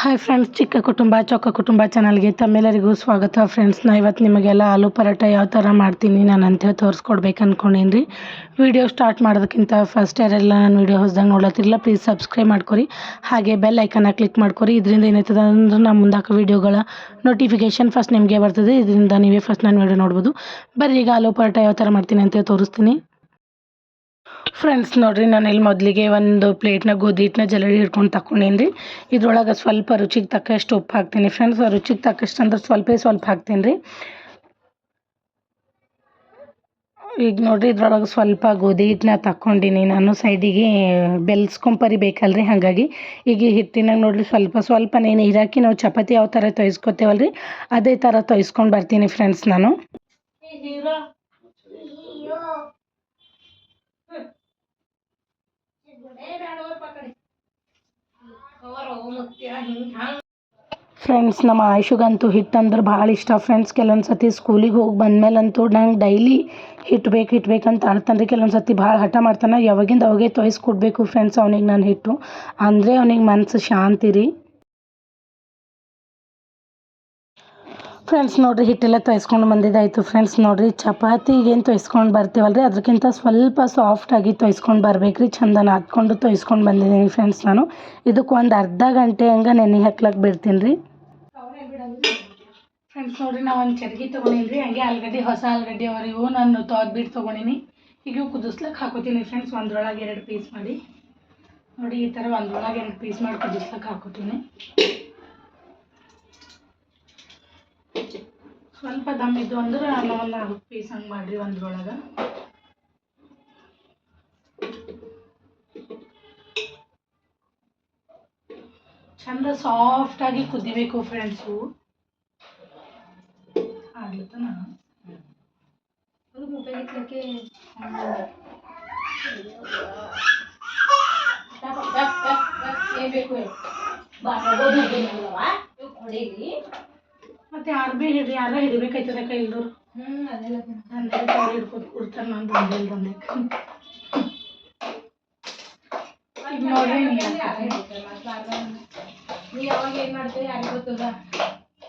Hi friends ಚಿಕ್ಕ ಕುಟುಂಬ, ಚೊಕ್ಕ ಕುಟುಂಬ ಚಾನಲ್ಗೆ ತಮ್ಮೆಲ್ಲರಿಗೂ ಸ್ವಾಗತ. ಫ್ರೆಂಡ್ಸ್ ನಾ ಇವತ್ತು ನಿಮಗೆಲ್ಲ ಆಲೂ ಪರೋಟ ಯಾವ ಥರ ಮಾಡ್ತೀನಿ ನಾನು ಅಂತ ತೋರಿಸ್ಕೊಡ್ಬೇಕು ಅಂದ್ಕೊಂಡೇನಿ ರೀ ವಿಡಿಯೋ ಸ್ಟಾರ್ಟ್ ಮಾಡೋದಕ್ಕಿಂತ ಫಸ್ಟ್ ಯಾರೆಲ್ಲ ನಾನು ವೀಡಿಯೋ ಹೊಸ್ದಾಗ ನೋಡ್ಲತ್ತಿರಲ್ಲ ಪ್ಲೀಸ್ ಸಬ್ಸ್ಕ್ರೈಬ್ ಮಾಡ್ಕೊರಿ. ಹಾಗೆ ಬೆಲ್ ಐಕನ್ನ ಕ್ಲಿಕ್ ಮಾಡ್ಕೊರಿ. ಇದರಿಂದ ಏನಾಯ್ತದ ಅಂದ್ರೆ ನಮ್ಮ ಮುಂದಾಕ ವೀಡಿಯೋಗಳ ನೋಟಿಫಿಕೇಷನ್ ಫಸ್ಟ್ ನಿಮಗೆ ಬರ್ತದೆ. ಇದರಿಂದ ನೀವೇ ಫಸ್ಟ್ ನಾನು ವೀಡಿಯೋ ನೋಡ್ಬೋದು. ಬರ್ರಿ ಈಗ ಆಲೂ ಪರೋಟ ಯಾವ ಥರ ಮಾಡ್ತೀನಿ ಅಂತ ತೋರಿಸ್ತೀನಿ. ಫ್ರೆಂಡ್ಸ್ ನೋಡ್ರಿ, ನಾನು ಇಲ್ಲಿ ಮೊದಲಿಗೆ ಒಂದು ಪ್ಲೇಟ್ನ ಗೋಧಿ ಹಿಟ್ಟನ್ನ ಜಲಡಿ ಹಿಡ್ಕೊಂಡು ತಗೊಂಡೇನಿ ರೀ ಇದ್ರೊಳಗೆ ಸ್ವಲ್ಪ ರುಚಿಗೆ ತಕ್ಕಷ್ಟು ಉಪ್ಪು ಹಾಕ್ತೀನಿ. ಫ್ರೆಂಡ್ಸ್ ರುಚಿಗೆ ತಕ್ಕಷ್ಟು ಅಂದ್ರೆ ಸ್ವಲ್ಪ ಸ್ವಲ್ಪ ಹಾಕ್ತೀನಿ ರೀ ಈಗ ನೋಡ್ರಿ, ಇದ್ರೊಳಗೆ ಸ್ವಲ್ಪ ಗೋಧಿ ಹಿಟ್ಟನ್ನ ತಗೊಂಡಿನಿ ನಾನು ಸೈಡಿಗೆ ಬೆಲ್ಸ್ಕೊಂಪರಿ ಬೇಕಲ್ರಿ, ಹಾಗಾಗಿ ಈಗ ಈ ಹಿಟ್ಟಿನಾಗ ನೋಡ್ರಿ, ಸ್ವಲ್ಪ ಸ್ವಲ್ಪ ನೀನು ಹಿರಾಕಿ ನಾವು ಚಪಾತಿ ಯಾವ ಥರ ತೊಯ್ಸ್ಕೊತೇವಲ್ರಿ, ಅದೇ ಥರ ತೊಯ್ಸ್ಕೊಂಡು ಬರ್ತೀನಿ ಫ್ರೆಂಡ್ಸ್ ನಾನು. ಫ್ರೆಂಡ್ಸ್ ನಮ್ಮ ಆಯುಷಗಂತೂ ಹಿಟ್ಟಂದ್ರೆ ಭಾಳ ಇಷ್ಟ. ಫ್ರೆಂಡ್ಸ್ ಕೆಲವೊಂದು ಸತಿ ಸ್ಕೂಲಿಗೆ ಹೋಗಿ ಬಂದಮೇಲಂತೂ ನಂಗೆ ಡೈಲಿ ಹಿಟ್ಟು ಬೇಕು ಹಿಟ್ಟು ಬೇಕಂತ ಆಡ್ತಾನೆ ರೀ ಕೆಲವೊಂದು ಸತಿ ಭಾಳ ಹಠ ಮಾಡ್ತಾನೆ. ಯಾವಾಗಿಂದ ಅವಾಗೆ ತೊಯ್ಸ್ಕೊಡ್ಬೇಕು ಫ್ರೆಂಡ್ಸ್ ಅವ್ನಿಗೆ ನಾನು ಹಿಟ್ಟು ಅಂದರೆ ಅವ್ನಿಗೆ ಮನಸ್ಸು ಶಾಂತಿ ರೀ. ಫ್ರೆಂಡ್ಸ್ ನೋಡ್ರಿ, ಹಿಟ್ಟೆಲ್ಲ ತೊಯ್ಸ್ಕೊಂಡು ಬಂದಿದ್ದಾಯಿತು. ಫ್ರೆಂಡ್ಸ್ ನೋಡ್ರಿ ಚಪಾತಿಗೆ ಏನು ತೊಯ್ಸ್ಕೊಂಡು ಬರ್ತೀವಲ್ಲ ರೀ ಅದಕ್ಕಿಂತ ಸ್ವಲ್ಪ ಸಾಫ್ಟಾಗಿ ತೊಯ್ಸ್ಕೊಂಡು ಬರ್ಬೇಕು ರೀ ಚಂದ ನಾದ್ಕೊಂಡು ತೊಯ್ಸ್ಕೊಂಡು ಬಂದಿದ್ದೀನಿ ಫ್ರೆಂಡ್ಸ್ ನಾನು. ಇದಕ್ಕೆ ಒಂದು ಅರ್ಧ ಗಂಟೆ ಹಂಗೆ ನೆನೆ ಹಾಕ್ಲಕ್ಕೆ ಬಿಡ್ತೀನಿ ರೀ ಫ್ರೆಂಡ್ಸ್ ನೋಡ್ರಿ, ನಾವು ಒಂದು ಚರ್ಗಿ ತೊಗೊಂಡೀನಿ ರೀ ಹಂಗೆ ಆಲೂಗಡ್ಡೆ, ಹೊಸ ಆಲೂಗಡ್ಡೆ ಅವರಿಗೂ ನಾನು ತೊಗ್ಬಿಟ್ಟು ತೊಗೊಂಡೀನಿ. ಈಗ ಕುದಿಸ್ಲಕ್ಕೆ ಹಾಕೋತೀನಿ ಫ್ರೆಂಡ್ಸ್ ಒಂದ್ರೊಳಗೆ ಎರಡು ಪೀಸ್ ಮಾಡಿ. ನೋಡಿ, ಈ ಥರ ಒಂದ್ರೊಳಗೆ ಎರಡು ಪೀಸ್ ಮಾಡಿ ಕುದಿಸ್ಲಕ್ಕೆ ಹಾಕೋತೀನಿ. ಸ್ವಲ್ಪ ದಮ್ ಇದ್ದು ಅಂದ್ರೆ ನಾನು ಒಂದು ನಾಲ್ಕು ಪೀಸ್ ಹಂಗೆ ಮಾಡಿರಿ ಒಂದ್ರೊಳಗೆ ಚಂದ ಸಾಫ್ಟಾಗಿ ಕುದಿಬೇಕು ಫ್ರೆಂಡ್ಸು ಆಗ್ಲತ್ತನ ಉಪಯೋಗಿಸ್ಲಿಕ್ಕೆ ಏನು ಬೇಕು ಮತ್ತೆ ಯಾರು ಭೀ ಹಿಡಿ ಯಾರ ಹಿಡಿಬೇಕಾಯ್ತದ ಕೈ ಇಲ್ದವ್ರು ಅಂದ್ರೆ ಅವ್ರು ಹಿಡ್ಕೊತ ಕೊಡ್ತಾರೆ ನಾನು ಬಂದಿಲ್ಲ ನೋಡ್ರಿ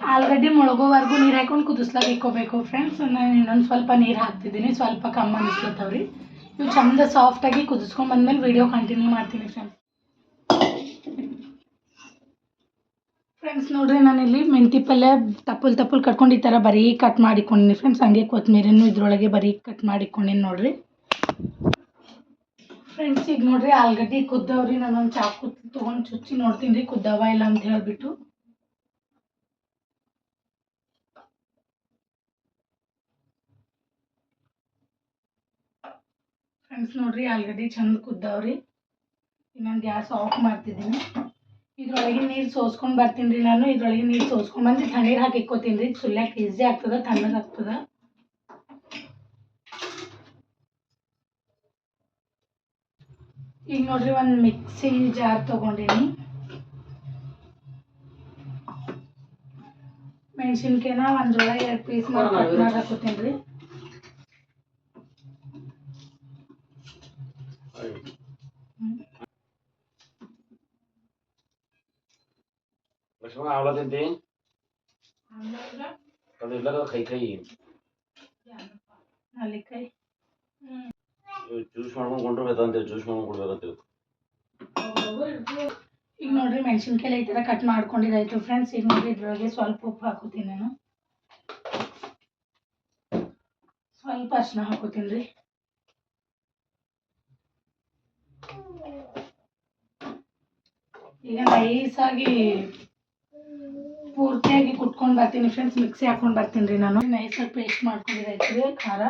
ಆಲೂಗಡ್ಡೆ ಮೊಳಗೋವರೆಗೂ ನೀರು ಹಾಕೊಂಡು ಕುದಿಸ್ಲಾಕ ಇಕ್ಕೋಬೇಕು ಫ್ರೆಂಡ್ಸ್ ನಾನು ಇನ್ನೊಂದು ಸ್ವಲ್ಪ ನೀರು ಹಾಕ್ತಿದ್ದೀನಿ ಸ್ವಲ್ಪ ಕಮ್ಮಿ ಅನಿಸ್ಲತ್ತವ್ರಿ ಇವು ಚಂದ ಸಾಫ್ಟಾಗಿ ಕುದಿಸ್ಕೊಂಡು ಬಂದ್ಮೇಲೆ ವಿಡಿಯೋ ಕಂಟಿನ್ಯೂ ಮಾಡ್ತೀನಿ ಫ್ರೆಂಡ್ಸ್ ಫ್ರೆಂಡ್ಸ್ ನೋಡ್ರಿ ನಾನಿಲ್ಲಿ ಮೆಂತಿ ಪಲ್ಯ ತಪ್ಪಲ್ ತಪ್ಪಲ್ ಕಟ್ಕೊಂಡು ಈ ಥರ ಬರೀ ಕಟ್ ಮಾಡಿಕೊಂಡಿನಿ. ಫ್ರೆಂಡ್ಸ್ ಹಂಗೆ ಕೊತ್ತಂಬರಿನೂ ಇದರೊಳಗೆ ಬರೀ ಕಟ್ ಮಾಡಿಕೊಂಡಿನಿ ನೋಡ್ರಿ. ಫ್ರೆಂಡ್ಸ್ ಈಗ ನೋಡ್ರಿ, ಆಲೂಗಡ್ಡೆ ಕುದ್ದವ್ರಿ. ನಾನೊಂದು ಚಾಕು ತೊಗೊಂಡು ಚುಚ್ಚಿ ನೋಡ್ತೀನಿ ರೀ, ಕುದ್ದವ ಇಲ್ಲ ಅಂತ ಹೇಳಿಬಿಟ್ಟು. ಫ್ರೆಂಡ್ಸ್ ನೋಡ್ರಿ, ಆಲೂಗಡ್ಡೆ ಚಂದ ಕುದ್ದವ್ರಿ. ನಾನು ಗ್ಯಾಸ್ ಆಫ್ ಮಾಡ್ತಿದ್ದೀನಿ. ಇದ್ರೊಳಗೆ ನೀರು ಸೋಸ್ಕೊಂಡು ಬರ್ತೀನಿ ರೀ ನಾನು. ಇದ್ರೊಳಗೆ ನೀರು ಸೋಸ್ಕೊಂಡು ಬಂದು ತಣ್ಣೀರು ಹಾಕಿ ಇಕ್ಕೋತೀನಿ ರೀ. ಸುಲ್ಯಾಕೆ ಈಸಿ ಆಗ್ತದೆ ತಣ್ಣಗಾಗ್ತದೆ ಈಗ ನೋಡ್ರಿ ಒಂದು ಮಿಕ್ಸಿ ಜಾರ್ ತೊಗೊಂಡೀನಿ. ಮೆಣಸಿನ್ಕಾಯಿನ ಒಂದ್ರೊಳಗೆ ಎರಡು ಪೀಸ್ ಮಾಡಿ ಕಟ್ ಮಾಡಿ ಹಾಕೋತೀನಿ ರೀ. شو عاولات انتين؟ طيب لك خيكايين ಜ್ಯೂಸ್ ಮಾಡ್ಕೊಂಡು ಕೊಂಡ್ರೆ ಬೇಕಂತೀವಿ ಜ್ಯೂಸ್ ಮಾಡ್ಕೊಂಡು ಕೊಡ್ಬೇಕಂತೀವಿ ಈಗ ನೋಡ್ರಿ ಮೆಣಸಿನ್ಕಾಯಿ ಈ ಥರ ಕಟ್ ಮಾಡ್ಕೊಂಡಿದ್ದಾಯ್ತು. ಫ್ರೆಂಡ್ಸ್ ಈಗ ನೋಡ್ರಿ ಇದ್ರೊಳಗೆ ಸ್ವಲ್ಪ ಉಪ್ಪು ಹಾಕೋತೀನಿ ನಾನು. ಸ್ವಲ್ಪ ಅರ್ಶಿನ ಹಾಕೋತೀನಿ ರೀ. ಈಗ ನೈಸಾಗಿ ಬರ್ತೀನಿ ಫ್ರೆಂಡ್ಸ್ ಮಿಕ್ಸಿ ಹಾಕೊಂಡು ಬರ್ತೀನಿ ರೀ ನಾನು ನೈಸಾಗಿ ಪೇಸ್ಟ್ ಮಾಡ್ಕೊಂಡಿದ್ದಾಯ್ತು ಖಾರ.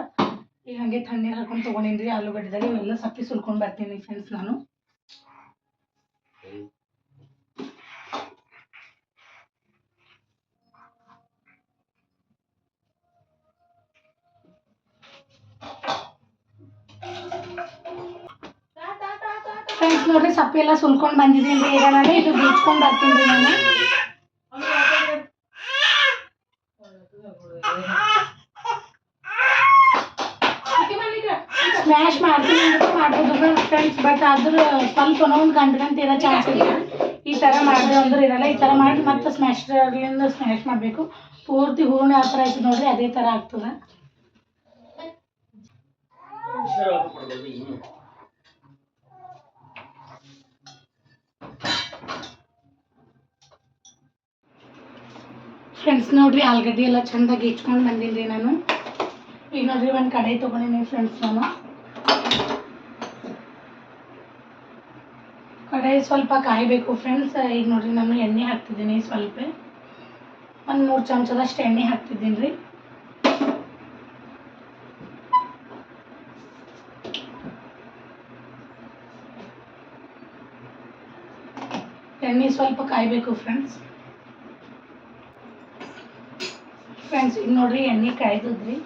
ಈಗ ಹಾಗೆ ತಣ್ಣೀರು ಹಾಕೊಂಡು ತೊಗೊಂಡಿನಿ ರೀ ಆಲೂಗಡ್ಡೆದಾಗ ಇವೆಲ್ಲ ಸಪ್ಪಿ ಸುಲ್ಕೊಂಡು ಬರ್ತೀನಿ ಫ್ರೆಂಡ್ಸ್ ನಾನು. ಫ್ರೆಂಡ್ಸ್ ನೋಡ್ರಿ, ಸಪ್ಪೆ ಎಲ್ಲ ಸುಲ್ಕೊಂಡು ಬಂದಿದ್ದೀನಿ ರೀ ಈಗ ನಾನು ಇದು ಬೀಚ್ಕೊಂಡು ಬರ್ತೀನಿ ರೀ ನಾನು ಸ್ಮ್ಯಾಶ್ ಮಾಡ್ತೀನಿ ಅಂತ ಮಾಡ್ಬೋದು ಫ್ರೆಂಡ್ಸ್ ಬಟ್ ಆದ್ರೂ ಸ್ವಲ್ಪ ಒಂದು ಗಂಟು ಇರೋ ಚಾನ್ಸ್ ಇಲ್ಲ ಈ ಥರ ಮಾಡಿದ್ರೆ ಅಂದ್ರೆ ಇರಲ್ಲ, ಈ ಥರ ಮಾಡಿ ಮತ್ತೆ ಸ್ಮ್ಯಾಶ್ರಲ್ಲಿಂದ ಸ್ಮ್ಯಾಶ್ ಮಾಡಬೇಕು. ಪೂರ್ತಿ ಹೂರ್ಣ ಯಾವ ಥರ ಆಯ್ತು ನೋಡ್ರಿ, ಅದೇ ಥರ ಆಗ್ತದೆ. ಫ್ರೆಂಡ್ಸ್ ನೋಡ್ರಿ, ಆಲ್ಗಡ್ಡೆ ಎಲ್ಲ ಚೆಂದಾಗಿ ಹೆಚ್ಕೊಂಡು ಬಂದೀನಿ ನಾನು. ಈಗ ನೋಡ್ರಿ, ಒಂದು ಕಡೆ ತೊಗೊಂಡಿನಿ ಫ್ರೆಂಡ್ಸ್ ನಾನು. ಕಡೆ ಸ್ವಲ್ಪ ಕಾಯಬೇಕು ಫ್ರೆಂಡ್ಸ್ ಈಗ ನೋಡ್ರಿ ನಾನು ಎಣ್ಣೆ ಹಾಕ್ತಿದ್ದೀನಿ ಸ್ವಲ್ಪ. ಒಂದು ಮೂರು ಚಮಚದಷ್ಟು ಎಣ್ಣೆ ಹಾಕ್ತಿದ್ದೀನಿ ರೀ. ಎಣ್ಣೆ ಸ್ವಲ್ಪ ಕಾಯಬೇಕು ಫ್ರೆಂಡ್ಸ್ ಫ್ರೆಂಡ್ಸ್ ಈಗ ನೋಡ್ರಿ ಎಣ್ಣೆ ಕಾಯ್ದದ್ರಿ.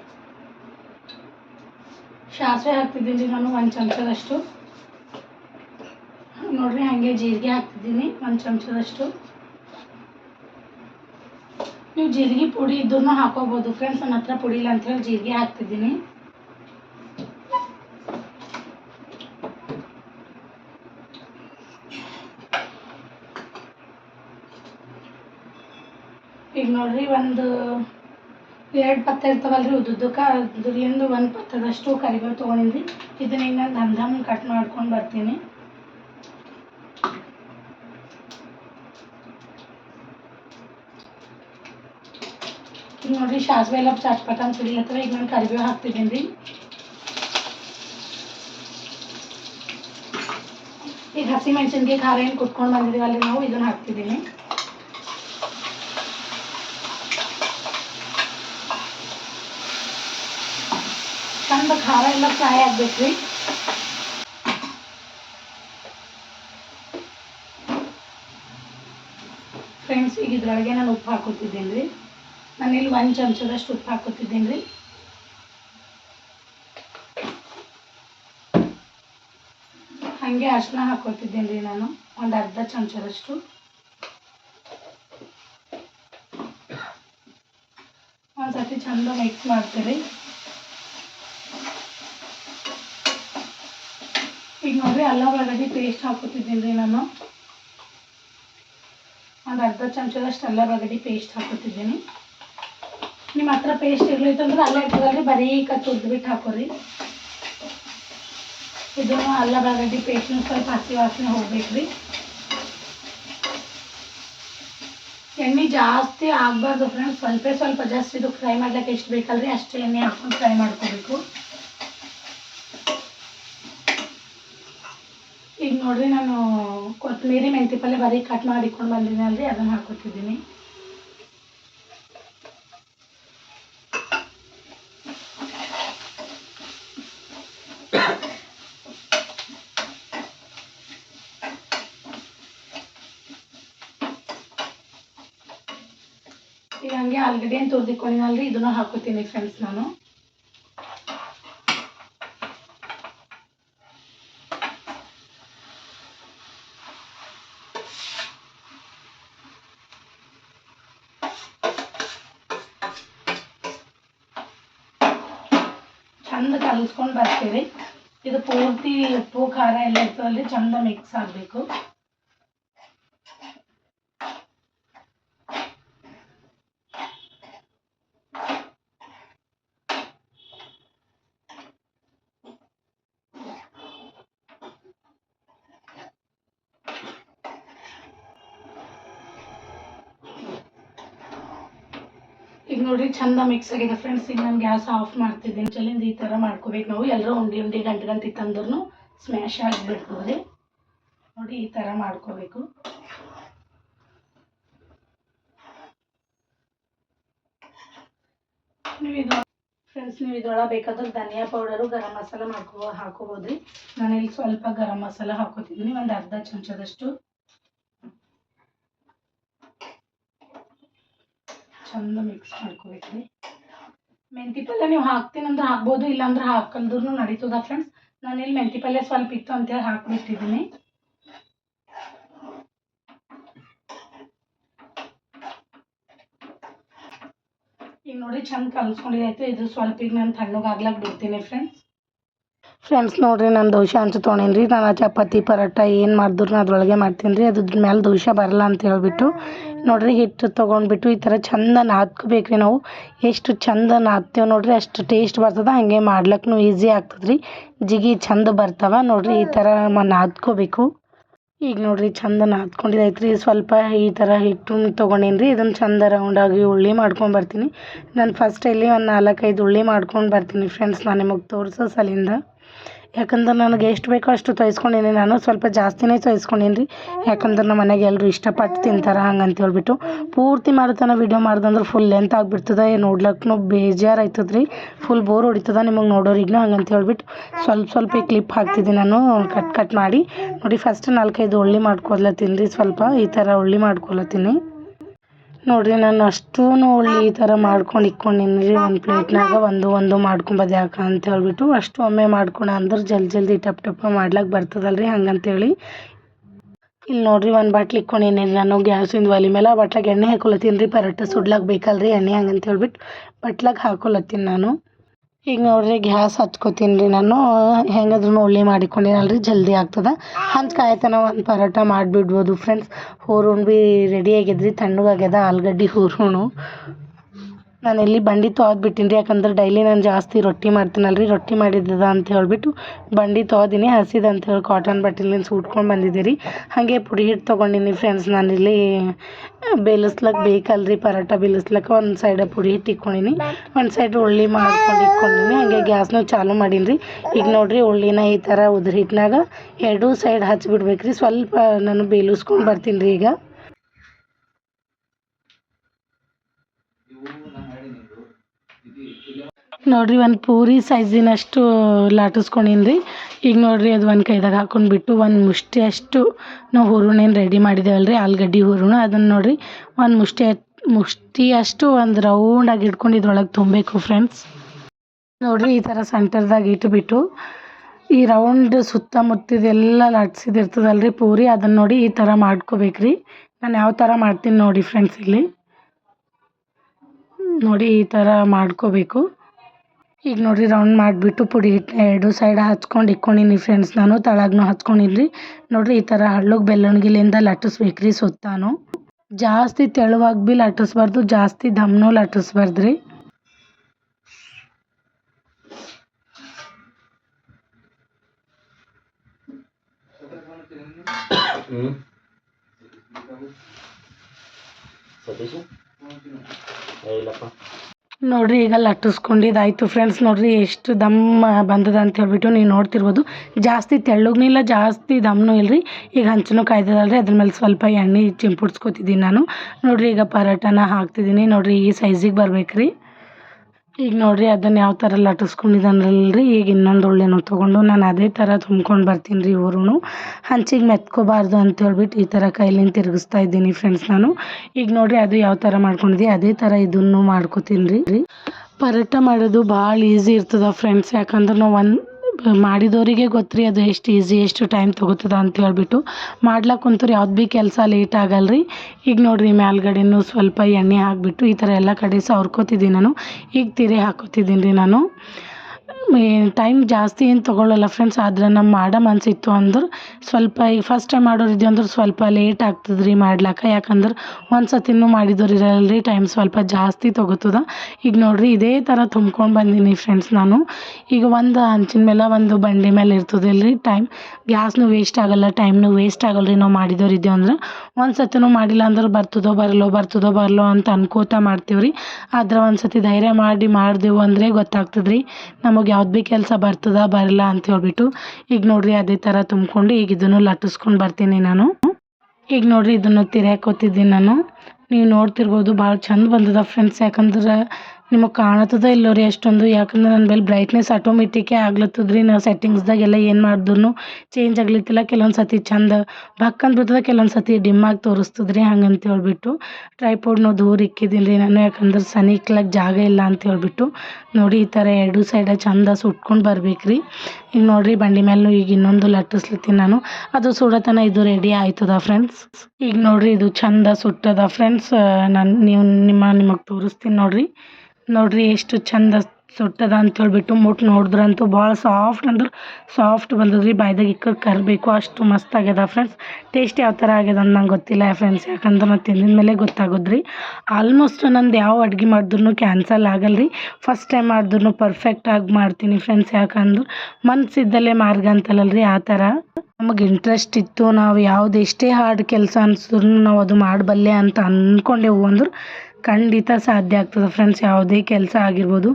ಸಾಸಿವೆ ಹಾಕ್ತಿದ್ದೀನಿ ನಾನು ಒಂದು ಚಮಚದಷ್ಟು. ನೋಡ್ರಿ, ಹಾಗೆ ಜೀರಿಗೆ ಹಾಕ್ತಿದ್ದೀನಿ, ಒಂದು ಚಮಚದಷ್ಟು. ನೀವು ಜೀರಿಗೆ ಪುಡಿ ಇದ್ರೂ ಹಾಕೋಬೋದು ಫ್ರೆಂಡ್ಸ್ ನನ್ನ ಹತ್ರ ಪುಡಿ ಇಲ್ಲ ಅಂತ ಹೇಳಿ ಜೀರಿಗೆ ಹಾಕ್ತಿದ್ದೀನಿ. ಈಗ ನೋಡ್ರಿ, ಒಂದು ಎರಡು ಪತ್ತ ಇರ್ತಾವಲ್ರಿ ಉದ್ದುದ್ದಕ್ಕೆ, ಅದ್ರಿಂದ ಒಂದು ಪತ್ತದಷ್ಟು ಕರಿಬೇವು ತೊಗೊಂಡಿದ್ರಿ ಇದನ್ನ ಈಗ ನಾನು ಕಟ್ ಮಾಡ್ಕೊಂಡು ಬರ್ತೀನಿ. ಈಗ ನೋಡ್ರಿ ಸಾಸಿವೆ ಎಲ್ಲ ಚಟ್ಪಟ ಅಂತ ಈಗ ನಾನು ಕರಿಬೇವು ಹಾಕ್ತಿದ್ದೀನಿ ಈಗ ಹಸಿ ಮೆಣಸಿನ್ಕಾಯಿ ಖಾರ ಏನು ಕುಟ್ಕೊಂಡು ಅಲ್ಲಿ ನಾವು ಇದನ್ನ ಹಾಕ್ತಿದ್ದೀನಿ. ಚಂದ ಖಾರ ಎಲ್ಲ ಫ್ರೈ ಆಗ್ಬೇಕ್ರಿ. ಫ್ರೆಂಡ್ಸ್ ಈಗ ಇದ್ರೊಳಗೆ ನಾನು ಉಪ್ಪು ಹಾಕೋತಿದ್ದೀನಿ ರೀ. ನಾನು ಇಲ್ಲಿ ಒಂದು ಚಮಚದಷ್ಟು ಉಪ್ಪು ಹಾಕೋತಿದ್ದೀನಿ ರೀ. ಹಾಗೆ ಅರಿಶಿನ ಹಾಕೋತಿದ್ದೀನಿ ರೀ ನಾನು, ಒಂದು ಅರ್ಧ ಚಮಚದಷ್ಟು. ಒಂದು ಸತಿ ಚಂದ ಮಿಕ್ಸ್ ಮಾಡ್ತೀರಿ. ಈಗ ನೋಡ್ರಿ ಅಲ್ಲ ಬೆಳಗ್ಗೆ ಪೇಸ್ಟ್ ಹಾಕೋತಿದ್ದೀನಿ ರೀ ನಾನು. ಒಂದು ಅರ್ಧ ಚಮಚದಷ್ಟು ಅಲ್ಲ ಬೆಳಗಡೆ ಪೇಸ್ಟ್ ಹಾಕೋತಿದ್ದೀನಿ ನಿಮ್ಮ ಹತ್ರ ಪೇಸ್ಟ್ ಇರ್ಲಿತ್ತಂದ್ರೆ ಅಲ್ಲೇ ಇರ್ತದಲ್ರಿ ಬರೀ ಕತ್ತು ಬಿಟ್ಟು ಹಾಕೋರಿ. ಇದನ್ನು ಅಲ್ಲ ಬೆಳಗಡ್ಡಿ ಪೇಸ್ಟ್ನ ಸ್ವಲ್ಪ ಹಸಿ ವಾಸನೆ ಹೋಗ್ಬೇಕ್ರಿ. ಎಣ್ಣೆ ಜಾಸ್ತಿ ಆಗಬಾರ್ದು ಫ್ರೆಂಡ್ಸ್ ಸ್ವಲ್ಪ ಸ್ವಲ್ಪ ಜಾಸ್ತಿ ಇದು ಫ್ರೈ ಮಾಡ್ಲಿಕ್ಕೆ ಎಷ್ಟು ಬೇಕಲ್ರಿ ಅಷ್ಟು ಎಣ್ಣೆ ಹಾಕೊಂಡು ಫ್ರೈ ಮಾಡ್ಕೋಬೇಕು. ಈಗ ನೋಡ್ರಿ ನಾನು ಕೊತ್ತಂಬರಿ ಮೆಂತಿ ಪಲ್ಯ ಬರೀ ಕಟ್ ಮಾಡಿಕೊಂಡು ಬಂದಿದ್ದೀನಿ ಅಲ್ರಿ ಅದನ್ನು ಹಾಕೋತಿದ್ದೀನಿ ಈಗ ಹಂಗೆ ಆಲ್ರೆಡಿ ಏನು ತುರ್ದಿಕೊಂಡಿನಲ್ರಿ ಇದನ್ನು ಹಾಕೋತೀನಿ ಫ್ರೆಂಡ್ಸ್ ನಾನು ಚಂದ ಕಲಿಸ್ಕೊಂಡು ಬರ್ತೀವಿ. ಇದು ಪೂರ್ತಿ ಉಪ್ಪು, ಖಾರ ಎಲ್ಲ ಇರ್ತದಲ್ರಿ ಚಂದ ಮಿಕ್ಸ್ ಆಗಬೇಕು. ಈಗ ನೋಡ್ರಿ ಚಂದ ಮಿಕ್ಸ್ ಆಗಿದೆ ಫ್ರೆಂಡ್ಸ್ ಈಗ ನಾನು ಗ್ಯಾಸ್ ಆಫ್ ಮಾಡ್ತಿದ್ದೀನಿ. ಚಲಿಂದ ಈ ಥರ ಮಾಡ್ಕೋಬೇಕು ನಾವು. ಎಲ್ಲರೂ ಉಂಡಿ ಉಂಡಿ ಗಂಟು ಗಂಟು ತಂದ್ರೂ ಸ್ಮ್ಯಾಶ್ ಆಗಿಬಿಡ್ತದೆ. ನೋಡಿ ಈ ಥರ ಮಾಡ್ಕೋಬೇಕು. ನೀವು ಇದು ಫ್ರೆಂಡ್ಸ್ ನೀವು ಇದ್ರೊಳಗೆ ಬೇಕಾದ್ರೆ ಧನಿಯಾ ಪೌಡರು ಗರಂ ಮಸಾಲ ಮಾಡ್ಕೋ ಹಾಕೋಬೋದ್ರಿ. ಇಲ್ಲಿ ಸ್ವಲ್ಪ ಗರಂ ಮಸಾಲ ಹಾಕೋತಿದ್ದೀನಿ. ಒಂದು ಅರ್ಧ ಚಮಚದಷ್ಟು ಚಂದ ಮಿಕ್ಸ್ ಮಾಡ್ಕೋಬೇಕ್ರಿ ಮೆಂತಿ ಪಲ್ಯ ನೀವು ಹಾಕ್ತೀನಂದ್ರೆ ಹಾಕ್ಬೋದು, ಇಲ್ಲಾಂದ್ರೆ ಹಾಕಲ್ದ್ರೂ ನಡೀತದ ಫ್ರೆಂಡ್ಸ್ ನಾನು ಇಲ್ಲಿ ಮೆಂತಿ ಪಲ್ಯ ಸ್ವಲ್ಪ ಇತ್ತು ಅಂತೇಳಿ ಹಾಕ್ಬಿಟ್ಟಿದ್ದೀನಿ. ಈಗ ನೋಡಿ, ಚಂದ ಕಲ್ಸ್ಕೊಂಡಿದ್ದಾಯ್ತು ಇದು ಸ್ವಲ್ಪ ಈಗ ನಾನು ತಣ್ಣಗೆ ಆಗ್ಲಕ್ಕೆ ಬಿಡ್ತೀನಿ ಫ್ರೆಂಡ್ಸ್ ಫ್ರೆಂಡ್ಸ್ ನೋಡಿರಿ, ನಾನು ದೋಸೆ ಅಂಚು ತೊಗೊಂಡೇನಿ ರೀ ನಾನು ಚಪಾತಿ, ಪರೋಟ ಏನು ಮಾಡಿದ್ರು ಅದ್ರೊಳಗೆ ಮಾಡ್ತೀನಿ ರೀ ಅದ್ರ ಮೇಲೆ ದೋಸೆ ಬರಲ್ಲ ಅಂತ ಹೇಳ್ಬಿಟ್ಟು, ನೋಡಿರಿ, ಹಿಟ್ಟು ತೊಗೊಂಡ್ಬಿಟ್ಟು ಈ ಥರ ಚಂದ ನಾದ್ಕೋಬೇಕು ರೀ ನಾವು. ಎಷ್ಟು ಚಂದ ನಾದ್ತೇವೆ ನೋಡಿರಿ, ಅಷ್ಟು ಟೇಸ್ಟ್ ಬರ್ತದೆ, ಹಾಗೆ ಮಾಡ್ಲಿಕ್ಕೂ ಈಸಿ ಆಗ್ತದೆ ರೀ ಜಿಗಿ ಚಂದ ಬರ್ತಾವೆ ನೋಡಿರಿ, ಈ ಥರ ಮ ನಾದ್ಕೋಬೇಕು ಈಗ ನೋಡಿರಿ ಚಂದ ನಾದ್ಕೊಂಡಿದ್ದೈತೆ ರೀ ಸ್ವಲ್ಪ ಈ ಥರ ಹಿಟ್ಟು ತೊಗೊಂಡೇನಿ ರೀ ಇದನ್ನು ಚಂದ ರೌಂಡಾಗಿ ಉಳ್ಳಿ ಮಾಡ್ಕೊಂಡು ಬರ್ತೀನಿ. ನಾನು ಫಸ್ಟ್ ಇಲ್ಲಿ ಒಂದು ನಾಲ್ಕೈದು ಉಳ್ಳಿ ಮಾಡ್ಕೊಂಡು ಬರ್ತೀನಿ ಫ್ರೆಂಡ್ಸ್ ನಾನು ನಿಮಗೆ ತೋರಿಸೋ ಸಲಿಂದ. ಯಾಕಂದ್ರೆ ನನಗೆ ಎಷ್ಟು ಬೇಕೋ ಅಷ್ಟು ತೊಯ್ಸ್ಕೊಂಡೀನಿ. ನಾನು ಸ್ವಲ್ಪ ಜಾಸ್ತಿನೇ ತೊಯ್ಸ್ಕೊಂಡೀನಿ ರೀ ಯಾಕಂದ್ರೆ ನಮ್ಮ ಮನೆಗೆ ಎಲ್ಲರೂ ಇಷ್ಟಪಟ್ಟು ತಿಂತಾರೆ ಹಂಗಂತ ಹೇಳ್ಬಿಟ್ಟು ಪೂರ್ತಿ ಮಾಡ್ತಾನೆ ವಿಡಿಯೋ ಮಾಡ್ದಂದ್ರೆ ಫುಲ್ ಲೆಂತ್ ಆಗಿಬಿಡ್ತದೆ. ನೋಡ್ಲಕ್ಕೂ ಬೇಜಾರು ಫುಲ್ ಬೋರ್ ಹೊಡಿತದ ನಿಮಗೆ ನೋಡೋರಿಗೂ ಹಂಗಂತ ಹೇಳ್ಬಿಟ್ಟು ಸ್ವಲ್ಪ ಸ್ವಲ್ಪ ಕ್ಲಿಪ್ ಹಾಕ್ತಿದ್ದೀನಿ ನಾನು. ಕಟ್ ಕಟ್ ಮಾಡಿ. ನೋಡಿ ಫಸ್ಟ್ ನಾಲ್ಕೈದು ಉಳ್ಳಿ ಮಾಡ್ಕೊಲತ್ತೀನಿ ರೀ ಸ್ವಲ್ಪ. ಈ ಥರ ಉಳ್ಳಿ ಮಾಡ್ಕೊಲತ್ತೀನಿ ನೋಡಿರಿ, ನಾನು ಅಷ್ಟೂ ಉಳ್ಳಿ ಈ ಥರ ಮಾಡ್ಕೊಂಡು ಇಕ್ಕೊಂಡಿನಿ ರೀ ಒಂದು ಪ್ಲೇಟ್ನಾಗ ಒಂದು ಒಂದು ಮಾಡ್ಕೊಂಬದು ಯಾಕೆ ಅಂತ ಹೇಳ್ಬಿಟ್ಟು ಅಷ್ಟು ಒಮ್ಮೆ ಮಾಡ್ಕೊಳ ಅಂದ್ರೆ ಜಲ್ದಿ ಜಲ್ದಿ ಟಪ್ ಟಪ್ ಮಾಡ್ಲಿಕ್ಕೆ ಬರ್ತದಲ್ಲ ರೀ ಹಂಗಂತೇಳಿ. ಇಲ್ಲಿ ನೋಡ್ರಿ, ಒಂದು ಬಾಟ್ಲಿ ಇಕ್ಕೊಂಡಿನಿ ನಾನು ಗ್ಯಾಸಿಂದ ಒಲೆ ಮೇಲೆ ಆ ಬಟ್ಲಾಗ ಎಣ್ಣೆ ಹಾಕೊಳತ್ತೀನಿ ರೀ, ಪರೋಟ ಸುಡ್ಲಾಕ ಬೇಕಲ್ರಿ ಎಣ್ಣೆ ಹಂಗಂತ ಹೇಳ್ಬಿಟ್ಟು ಬಟ್ಲಾಗ ಹಾಕೊಲತ್ತೀನಿ ನಾನು. ಈಗ ನೋಡ್ರಿ ಗ್ಯಾಸ್ ಹಚ್ಕೋತೀನಿ ರೀ ನಾನು. ಹೆಂಗಾದ್ರೂ ಒಳ್ಳೆ ಮಾಡಿಕೊಂಡಿನಲ್ಲ ರೀ ಜಲ್ದಿ ಆಗ್ತದೆ. ಹಂಚ್ ಕಾಯ್ತನ ಒಂದು ಪರೋಟ ಮಾಡಿಬಿಡ್ಬೋದು ಫ್ರೆಂಡ್ಸ್ ಹೂರ್ಣ ಭೀ ರೆಡಿ ಆಗಿದ್ರಿ, ತಣ್ಣಗಾಗ್ಯದ, ಆಲೂಗಡ್ಡೆ ಹೂರುಣು ನಾನು ಎಲ್ಲಿ ಬಂಡಿ ತೊಳೆದ್ಬಿಟ್ಟಿನಿ ರೀ ಯಾಕಂದ್ರೆ ಡೈಲಿ ನಾನು ಜಾಸ್ತಿ ರೊಟ್ಟಿ ಮಾಡ್ತೀನಲ್ಲ ರೀ ರೊಟ್ಟಿ ಮಾಡಿದ್ದದ ಅಂತ ಹೇಳ್ಬಿಟ್ಟು ಬಂಡಿ ಹಸಿದ ಅಂತ ಹೇಳಿ ಕಾಟನ್ ಬಟ್ಟೆಲಿಂದ ಸೂಟ್ಕೊಂಡು ಬಂದಿದ್ದೆ ರೀ ಹಾಗೆ ಪುಡಿ ಹಿಟ್ಟು ತೊಗೊಂಡಿನಿ ಫ್ರೆಂಡ್ಸ್ ನಾನಿಲ್ಲಿ ಬೇಲಿಸ್ಲಕ್ಕೆ ಬೇಕಲ್ಲ ರೀ ಪರೋಟ ಬೇಲಿಸ್ಲಕ್ಕೆ ಒಂದು ಸೈಡ್ ಪುಡಿ ಹಿಟ್ಟು ಇಕ್ಕೊಂಡಿನಿ ಒಂದು ಸೈಡ್ ಉಳ್ಳಿ ಮಾಡ್ಕೊಂಡು ಇಟ್ಕೊಂಡಿನಿ, ಹಾಗೆ ಗ್ಯಾಸ್ನು ಚಾಲು ಮಾಡೀನಿ ರೀ ಈಗ ನೋಡಿರಿ ಉಳ್ಳಿನ ಈ ಥರ ಉದ್ರ ಹಿಟ್ಟಿನಾಗ ಎರಡೂ ಸೈಡ್ ಹಚ್ಬಿಡ್ಬೇಕು ರೀ ಸ್ವಲ್ಪ ನಾನು ಬೇಲಿಸ್ಕೊಂಡು ಬರ್ತೀನಿ ರೀ ಈಗ. ನೋಡ್ರಿ, ಒಂದು ಪೂರಿ ಸೈಜಿನಷ್ಟು ಲಾಟಿಸ್ಕೊಂಡೀನಿ ರೀ ಈಗ ನೋಡ್ರಿ, ಅದು ಒಂದು ಕೈದಾಗ ಹಾಕೊಂಡ್ಬಿಟ್ಟು ಒಂದು ಮುಷ್ಟಿ ಅಷ್ಟು ನಾವು ಹುರುಣೇನು ರೆಡಿ ಮಾಡಿದ್ದೇವಲ್ಲ ರೀ ಆಲೂಗಡ್ಡೆ ಹೂರಣ. ಅದನ್ನು ನೋಡ್ರಿ, ಒಂದು ಮುಷ್ಟಿ ಮುಷ್ಟಿ ಅಷ್ಟು ಒಂದು ರೌಂಡಾಗಿ ಇಟ್ಕೊಂಡು ಇದ್ರೊಳಗೆ ತುಂಬಬೇಕು ಫ್ರೆಂಡ್ಸ್ ನೋಡ್ರಿ, ಈ ಥರ ಸೆಂಟರ್ದಾಗ ಇಟ್ಬಿಟ್ಟು ಈ ರೌಂಡ್ ಸುತ್ತಮುತ್ತದೆಲ್ಲ ಲಟ್ಸಿದಿರ್ತದಲ್ಲ ರೀ ಪೂರಿ. ಅದನ್ನು ನೋಡಿ ಈ ಥರ ಮಾಡ್ಕೋಬೇಕ್ರಿ. ನಾನು ಯಾವ ಥರ ಮಾಡ್ತೀನಿ ನೋಡಿ ಫ್ರೆಂಡ್ಸ್ ಇಲ್ಲಿ. ನೋಡಿ ಈ ಥರ ಮಾಡ್ಕೋಬೇಕು. ಈಗ ನೋಡಿರಿ ರೌಂಡ್ ಮಾಡಿಬಿಟ್ಟು ಪುಡಿ ಹಿಟ್ಟನ್ನ ಎರಡು ಸೈಡ್ ಹಚ್ಕೊಂಡು ಇಕ್ಕೊಂಡಿನಿ ಫ್ರೆಂಡ್ಸ್ ನಾನು ತಳಗ್ನೂ ಹಚ್ಕೊಂಡಿನಿ ನೋಡಿರಿ ಈ ಥರ ಹಳ್ಳಗೆ ಬೆಳ್ಳಣಿಗೆಲಿಂದ ಲಟ್ಟಿಸ್ಬೇಕು ರೀ ಸುತ್ತಾನು. ಜಾಸ್ತಿ ತೆಳುವಾಗಿ ಭೀ ಲಟ್ಟಿಸ್ಬಾರ್ದು ಜಾಸ್ತಿ ದಮ್ನೂ ಲಟ್ಟಿಸ್ಬಾರ್ದು ರೀ ಹ್ಞೂ ಸತೀಶ್ ಇಲ್ಲಪ್ಪ. ನೋಡ್ರಿ, ಈಗ ಲಟ್ಟಿಸ್ಕೊಂಡಿದ್ದಾಯ್ತು ಫ್ರೆಂಡ್ಸ್ ನೋಡ್ರಿ, ಎಷ್ಟು ದಮ್ ಬಂದದ ಅಂತ ಹೇಳ್ಬಿಟ್ಟು ನೀವು ನೋಡ್ತಿರ್ಬೋದು. ಜಾಸ್ತಿ ತೆಳ್ಳಗೂ ಇಲ್ಲ, ಜಾಸ್ತಿ ದಮ್ನೂ ಇಲ್ರಿ. ಈಗ ಹಂಚನು ಕಾಯ್ದದಲ್ರಿ, ಅದ್ರ ಮೇಲೆ ಸ್ವಲ್ಪ ಎಣ್ಣೆ ಚಿಂಪುಡ್ಸ್ಕೊತಿದ್ದೀನಿ ನಾನು. ನೋಡ್ರಿ, ಈಗ ಪರೋಟನ ಹಾಕ್ತಿದ್ದೀನಿ ನೋಡ್ರಿ, ಈ ಸೈಜಿಗೆ ಬರ್ಬೇಕು ರೀ ಈಗ ನೋಡಿರಿ ಅದನ್ನು ಯಾವ ಥರ ಲಟ್ಟಿಸ್ಕೊಂಡಿದ್ದಾನಲ್ರಿ? ಈಗ ಇನ್ನೊಂದು ಉಳ್ಳಿನೂ ತೊಗೊಂಡು ನಾನು ಅದೇ ಥರ ತುಂಬ್ಕೊಂಡು ಬರ್ತೀನಿ ರೀ ಇವ್ರೂ ಹಂಚಿಗೆ ಮೆತ್ಕೋಬಾರ್ದು ಅಂತ ಹೇಳ್ಬಿಟ್ಟು ಈ ಥರ ಕೈಲಿಂದ ತಿರುಗಿಸ್ತಾ ಇದ್ದೀನಿ ಫ್ರೆಂಡ್ಸ್ ನಾನು. ಈಗ ನೋಡಿರಿ ಅದು ಯಾವ ಥರ ಮಾಡ್ಕೊಂಡಿದ್ದೆ ಅದೇ ಥರ ಇದನ್ನು ಮಾಡ್ಕೋತೀನಿ ರೀ ಪರೋಟ ಮಾಡೋದು ಭಾಳ ಈಸಿ ಇರ್ತದೆ ಫ್ರೆಂಡ್ಸ್ ಯಾಕಂದ್ರೆ ನಾವು ಒಂದು ಮಾಡಿದವರಿಗೆ ಗೊತ್ತು ಅದು ಎಷ್ಟು ಈಸಿ, ಎಷ್ಟು ಟೈಮ್ ತೊಗೋತದ ಅಂತ ಹೇಳ್ಬಿಟ್ಟು. ಮಾಡ್ಲಕ್ಕೆ ಕುಂತರು ಯಾವ್ದು ಭೀ ಕೆಲಸ ಲೇಟ್ ಆಗಲ್ಲ ರೀ ಈಗ ನೋಡಿರಿ ಮೇಲ್ಗಡೆನೂ ಸ್ವಲ್ಪ ಎಣ್ಣೆ ಹಾಕಿಬಿಟ್ಟು ಈ ಥರ ಎಲ್ಲ ಕಡೆ ಸವ್ರ್ಕೋತಿದ್ದೀನಿ ನಾನು. ಈಗ ತಿರೆ ಹಾಕೋತಿದ್ದೀನಿ ರೀ ನಾನು. ಟೈಮ್ ಜಾಸ್ತಿ ಏನು ತೊಗೊಳ್ಳಲ್ಲ ಫ್ರೆಂಡ್ಸ್ ಆದ್ರೆ ನಮ್ಮ ಮಾಡೋ ಅನಿಸಿತ್ತು ಅಂದ್ರೆ ಸ್ವಲ್ಪ ಈಗ ಫಸ್ಟ್ ಟೈಮ್ ಮಾಡೋರು ಇದ್ದೀವಿ ಅಂದ್ರೆ ಸ್ವಲ್ಪ ಲೇಟ್ ಆಗ್ತದೆ ರೀ ಯಾಕಂದ್ರೆ ಒಂದು ಸತಿನೂ ಮಾಡಿದವ್ರು ಇರಲ್ಲ ರೀ ಟೈಮ್ ಸ್ವಲ್ಪ ಜಾಸ್ತಿ ತೊಗೋತದ ಈಗ ನೋಡಿರಿ ಇದೇ ಥರ ತುಂಬ್ಕೊಂಡು ಬಂದೀನಿ ಫ್ರೆಂಡ್ಸ್ ನಾನು. ಈಗ ಒಂದು ಹಂಚಿನ ಮೇಲೆ ಒಂದು ಬಂಡಿ ಮೇಲೆ ಇರ್ತದಿಲ್ಲ ರೀ ಟೈಮ್ ಗ್ಯಾಸ್ನೂ ವೇಸ್ಟ್ ಆಗಲ್ಲ ಟೈಮ್ನೂ ವೇಸ್ಟ್ ಆಗಲ್ಲ ರೀ ನಾವು ಮಾಡಿದವ್ರು ಇದ್ದೀವಿ ಅಂದ್ರೆ. ಒಂದು ಸತಿನೂ ಮಾಡಿಲ್ಲ ಅಂದ್ರೆ ಬರ್ತದೋ ಬರಲ್ಲೋ ಬರ್ತದೋ ಬರಲ್ಲೋ ಅಂತ ಅನ್ಕೋತಾ ಮಾಡ್ತೀವಿ ರೀ ಆದ್ರೆ ಒಂದು ಸತಿ ಧೈರ್ಯ ಮಾಡಿ ಮಾಡಿದೆವು ಅಂದರೆ ಗೊತ್ತಾಗ್ತದೆ ರೀ ನಮಗೆ ಯಾವ್ದು ಭೀ ಕೆಲಸ ಬರ್ತದ, ಬರಲ್ಲ ಅಂತ ಹೇಳ್ಬಿಟ್ಟು ಈಗ ನೋಡ್ರಿ ಅದೇ ಥರ ತುಂಬ್ಕೊಂಡು ಈಗ ಇದನ್ನು ಲಟ್ಟಿಸ್ಕೊಂಡು ಬರ್ತೀನಿ ನಾನು. ಈಗ ನೋಡ್ರಿ ಇದನ್ನು ತಿರ್ಯಾಕೋತಿದ್ದೀನಿ ನಾನು. ನೀವು ನೋಡ್ತಿರ್ಬೋದು ಭಾಳ ಚಂದ ಬಂದದ ಫ್ರೆಂಡ್ಸ್ ಯಾಕಂದ್ರೆ ನಿಮಗೆ ಕಾಣತ್ತದ ಇಲ್ಲೋ ರೀ ಅಷ್ಟೊಂದು. ಯಾಕಂದ್ರೆ ನನ್ನ ಬಳಿ ಬ್ರೈಟ್ನೆಸ್ ಆಟೋಮೆಟಿಕ್ಕೇ ಆಗ್ಲತ್ತದ ರೀ ನಾವು ಸೆಟ್ಟಿಂಗ್ಸ್ದಾಗೆಲ್ಲ ಏನು ಮಾಡಿದ್ರು ಚೇಂಜ್ ಆಗ್ಲಿತ್ತಿಲ್ಲ. ಕೆಲವೊಂದು ಸತಿ ಚಂದ ಬಕ್ ಬಿಡ್ತದೆ ಕೆಲವೊಂದು ಸತಿ ಡಿಮ್ ಆಗಿ ತೋರಿಸ್ತದೆ ರೀ ಹಂಗಂತ ಹೇಳ್ಬಿಟ್ಟು. ನಾವು ದೂರ ಇಕ್ಕಿದ್ದೀನಿ ರೀ ನಾನು. ಯಾಕಂದ್ರೆ ಸನಿಕ್ಲಕ್ಕೆ ಜಾಗ ಇಲ್ಲ ಅಂತ ಹೇಳ್ಬಿಟ್ಟು. ನೋಡಿ ಈ ಥರ ಎರಡು ಸೈಡ ಚಂದ ಸುಟ್ಕೊಂಡು ಬರ್ಬೇಕು ಈಗ ನೋಡ್ರಿ ಬಂಡಿ ಮೇಲೂ ಈಗ ಇನ್ನೊಂದು ಲಟ್ಟಿಸ್ಲತ್ತೀನಿ ನಾನು. ಅದು ಸುಡತನ ಇದು ರೆಡಿ ಆಯ್ತದ ಫ್ರೆಂಡ್ಸ್ ಈಗ ನೋಡ್ರಿ ಇದು ಚಂದ ಸುಟ್ಟದ ಫ್ರೆಂಡ್ಸ್ ನಾನು ನೀವು ನಿಮ್ಮ ನಿಮಗೆ ತೋರಿಸ್ತೀನಿ ನೋಡ್ರಿ. ನೋಡ್ರಿ ಎಷ್ಟು ಚಂದ ಸುಟ್ಟದ ಅಂತ ಹೇಳ್ಬಿಟ್ಟು ಮುಟ್ಟು ನೋಡಿದ್ರಂತೂ ಭಾಳ ಸಾಫ್ಟ್ ಅಂದ್ರೆ. ಸಾಫ್ಟ್ ಬಂದದ್ರಿ, ಬಾಯ್ದಾಗ ಇಕ್ಕ ಕರಬೇಕು, ಅಷ್ಟು ಮಸ್ತ್ ಆಗ್ಯದ ಫ್ರೆಂಡ್ಸ್ ಟೇಸ್ಟ್ ಯಾವ ಥರ ಆಗ್ಯದ ಅಂತ ನಂಗೆ ಗೊತ್ತಿಲ್ಲ ಫ್ರೆಂಡ್ಸ್ ಯಾಕಂದ್ರೆ ನಾನು ತಿಂದಿದ ಮೇಲೆ ಗೊತ್ತಾಗೋದ್ರಿ. ಆಲ್ಮೋಸ್ಟ್ ನಂದು ಯಾವ ಅಡ್ಗೆ ಮಾಡಿದ್ರು ಕ್ಯಾನ್ಸಲ್ ಆಗಲ್ಲ ರೀ ಫಸ್ಟ್ ಟೈಮ್ ಮಾಡಿದ್ರು ಪರ್ಫೆಕ್ಟಾಗಿ ಮಾಡ್ತೀನಿ ಫ್ರೆಂಡ್ಸ್ ಯಾಕಂದ್ರೆ ಮನಸ್ಸಿದ್ದಲ್ಲೇ ಮಾರ್ಗ ಅಂತಲ್ಲಲ್ರಿ ಆ ಥರ ನಮಗೆ ಇಂಟ್ರೆಸ್ಟ್ ಇತ್ತು, ನಾವು ಯಾವ್ದು ಎಷ್ಟೇ ಹಾರ್ಡ್ ಕೆಲಸ ಅನ್ಸಿದ್ರು ನಾವು ಅದು ಮಾಡಬಲ್ಲೆ ಅಂತ ಅಂದ್ಕೊಂಡೆವು ಅಂದ್ರೆ. ಖಂಡಿತ ಸಾಧ್ಯ ಆಗ್ತದೆ ಫ್ರೆಂಡ್ಸ್ ಯಾವುದೇ ಕೆಲಸ ಆಗಿರ್ಬೋದು.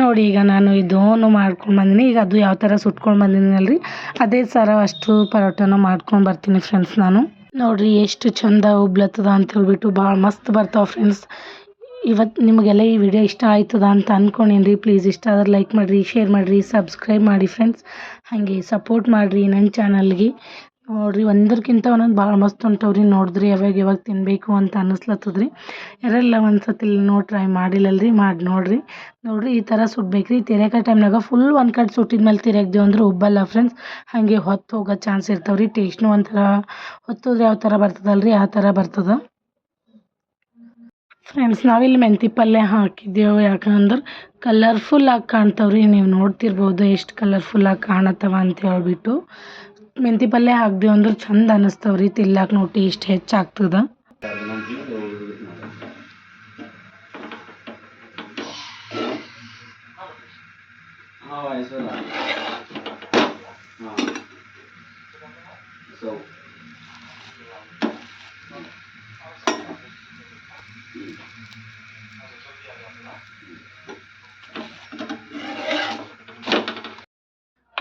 ನೋಡಿ ಈಗ ನಾನು ಇದೂ ಮಾಡ್ಕೊಂಡು ಬಂದೀನಿ. ಈಗ ಅದು ಯಾವ ಥರ ಸುಟ್ಕೊಂಡು ಬಂದಿದ್ದೀನಲ್ರಿ ಅದೇ ಥರ ಅಷ್ಟು ಪರೋಟನ ಮಾಡ್ಕೊಂಡು ಬರ್ತೀನಿ ಫ್ರೆಂಡ್ಸ್ ನಾನು. ನೋಡಿರಿ ಎಷ್ಟು ಚಂದ ಉಬ್ಲತ್ತದ ಅಂತ ಹೇಳ್ಬಿಟ್ಟು ಭಾಳ ಮಸ್ತ್ ಬರ್ತಾವೆ ಫ್ರೆಂಡ್ಸ್ ಇವತ್ತು ನಿಮಗೆಲ್ಲ ಈ ವಿಡಿಯೋ ಇಷ್ಟ ಆಯ್ತದ ಅಂತ ಅಂದ್ಕೊಂಡೀನಿ ರೀ ಪ್ಲೀಸ್ ಇಷ್ಟ ಆದ್ರೆ ಲೈಕ್ ಮಾಡಿರಿ ಶೇರ್ ಮಾಡಿರಿ ಸಬ್ಸ್ಕ್ರೈಬ್ ಮಾಡಿ ಫ್ರೆಂಡ್ಸ್ ಹಾಗೆ ಸಪೋರ್ಟ್ ಮಾಡಿರಿ ನನ್ನ ಚಾನಲ್ಗೆ ನೋಡಿರಿ ಒಂದಕ್ಕಿಂತ ಒಂದೊಂದು ಭಾಳ ಮಸ್ತ್ ಹೊಂಟವ್ರಿ ನೋಡಿದ್ರಿ, ಯಾವಾಗ ಯಾವಾಗ ತಿನ್ನಬೇಕು ಅಂತ ಅನ್ನಿಸ್ಲತ್ತದ್ರಿ ಯಾರೆಲ್ಲ ಒಂದು ಸತಿ ನೋಡಿ ಟ್ರೈ ಮಾಡಿಲ್ಲಲ್ರಿ, ಮಾಡಿ ನೋಡಿರಿ. ನೋಡಿರಿ, ಈ ಥರ ಸುಡ್ಬೇಕು ರೀ ತಿರ್ಯಾಕ ಟೈಮ್ನಾಗ ಫುಲ್ ಒಂದು ಕಡೆ ಸುಟ್ಟಿದ ಮೇಲೆ ತಿರ್ಯಾಕ್ದೇವು ಅಂದ್ರೆ ಉಬ್ಬಲ್ಲ ಫ್ರೆಂಡ್ಸ್ ಹಾಗೆ ಹೊತ್ತು ಹೋಗೋ ಚಾನ್ಸ್ ಇರ್ತಾವೆ ರೀ ಟೇಸ್ಟ್ನು ಒಂಥರ ಹೊತ್ತೋದ್ರೆ ಯಾವ ಥರ ಬರ್ತದಲ್ರಿ, ಆ ಥರ ಬರ್ತದೆ. ಫ್ರೆಂಡ್ಸ್ ನಾವಿಲ್ಲಿ ಮೆಂತಿ ಪಲ್ಯ ಹಾಕಿದ್ದೇವೆ ಯಾಕಂದ್ರೆ ಕಲರ್ಫುಲ್ಲಾಗಿ ಕಾಣ್ತಾವ್ರಿ. ನೀವು ನೋಡ್ತಿರ್ಬೋದು ಎಷ್ಟು ಕಲರ್ಫುಲ್ ಆಗಿ ಕಾಣತ್ತವ ಅಂತ ಹೇಳ್ಬಿಟ್ಟು. ಮೆಂತಿ ಪಲ್ಯ ಹಾಕ್ದೇವು ಅಂದ್ರೆ ಚಂದ ಅನ್ನಿಸ್ತಾವ್ರಿ ತಿನ್ಲಾಕ ನೋಡಿ ಟೇಸ್ಟ್ ಹೆಚ್ಚಾಗ್ತದ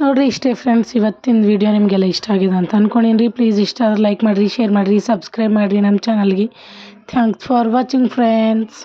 ನೋಡಿರಿ, ಇಷ್ಟೇ ಫ್ರೆಂಡ್ಸ್ ಇವತ್ತಿನ ವಿಡಿಯೋ ನಿಮಗೆಲ್ಲ ಇಷ್ಟ ಆಗಿದೆ ಅಂತ ಅಂದ್ಕೊಂಡಿನಿ ರೀ ಪ್ಲೀಸ್ ಇಷ್ಟ ಆದ್ರೆ ಲೈಕ್ ಮಾಡಿರಿ ಶೇರ್ ಮಾಡಿರಿ ಸಬ್ಸ್ಕ್ರೈಬ್ ಮಾಡಿರಿ ನಮ್ಮ ಚಾನಲ್ಗೆ ಥ್ಯಾಂಕ್ಸ್ ಫಾರ್ ವಾಚಿಂಗ್ ಫ್ರೆಂಡ್ಸ್